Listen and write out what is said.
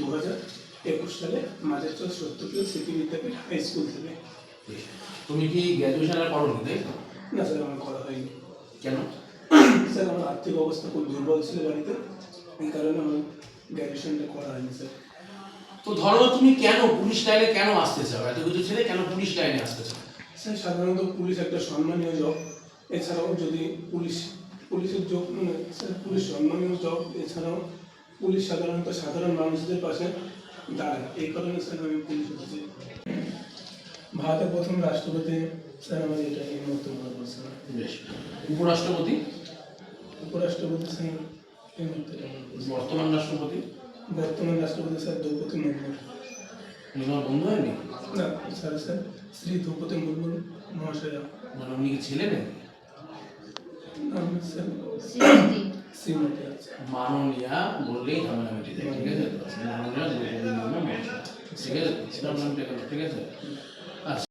দু হাজার একুশ সালে মাঝের চর সত্যপ্রিয় স্মৃতি বিদ্যাপীঠ হাই স্কুল থেকে। তুমি কি গ্র্যাজুয়েশন আর করোনি তাই তো? না স্যার আমার করা হয়নি। কেন? স্যার আমার আর্থিক অবস্থা খুব দুর্বল ছিল বাড়িতে এই কারণে আমার গ্র্যাজুয়েশনটা করা হয়নি স্যার। তো ধরো তুমি কেন পুলিশ লাইনে কেন আসতে চাও? এত কিছু ছেলে কেন পুলিশ লাইনে আসতে চাও? স্যার সাধারণত পুলিশ একটা সম্মানীয় জব এছাড়াও যদি পুলিশ পুলিশের জব মানে স্যার পুলিশ সম্মানীয় জব এছাড়াও পুলিশ সাধারণত সাধারণ মানুষদের পাশে দাঁড়ায়। এই কারণে স্যার আমি পুলিশ হতে ভারতের প্রথম রাষ্ট্রপতি স্যার আমার এটা এই মুহূর্তে মনে পড়ছে না বেশ। উপরাষ্ট্রপতি? উপরাষ্ট্রপতি স্যার এই মনে না। বর্তমান রাষ্ট্রপতি? বর্তমান রাষ্ট্রপতি স্যার দ্রৌপদী মুর্মু। বন্ধু হয়নি? না স্যার স্যার শ্রী দ্রৌপদী মুর্মু মহাশয়া। মানে উনি কি ছেলে নাকি নাম স্যার মাননীয়া বললেই ঝামেলা মিটে যায় ঠিক আছে? মাননীয়া ঠিক আছে? ঠিক আছে।